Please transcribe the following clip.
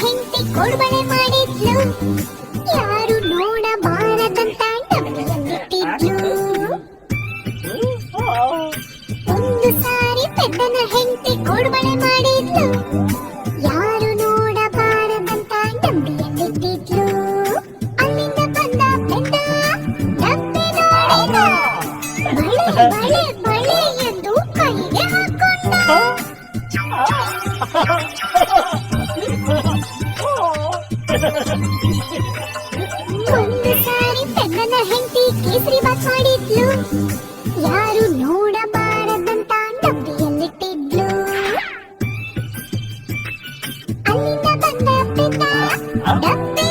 ಹೆಂಡತಿ ಕೊಡ್ಬಳೆ ಮಾಡಿದ್ಲು? ಯಾರು ನೋಡಬಾರದಂತ ಡಬ್ಬಿಯಲ್ಲಿಟ್ಟಿದ್ಲು ಒಂದು ಸಾರಿ ಪೆದ್ದನ ಹೆಂಡತಿ ಕೊಡ್ಬಳೆ ಮಾಡಿದ್ಲು. ಯಾರು ನೋಡಬಾರದಂತ ನಂಬಿಯಲ್ಲಿಟ್ಟಿದ್ಲು ಅಲ್ಲಿಂದ ಬಂದ ಪೆದ್ದ ಡಬ್ಬಿ ನೋಡಿದ. ಬಳೆ ಬಳೆ ಬಳೆ ಎಂದು ಕೈಗೆ ಹಾಕೊಂಡ. ಒಂದು ಸಾರಿ ತನ್ನ ಹೆಂಡತಿ ಕೇಸರಿ ಬಾತ್ ಮಾಡಿದ್ಲು. ಯಾರು ನೋಡಬಾರದಂತ ಡಬ್ಬಿಯಲ್ಲಿಟ್ಟಿದ್ಲು. ಅಲ್ಲಿಂದ ಬಂದ ಪಿತ ಡಬ್ಬಿ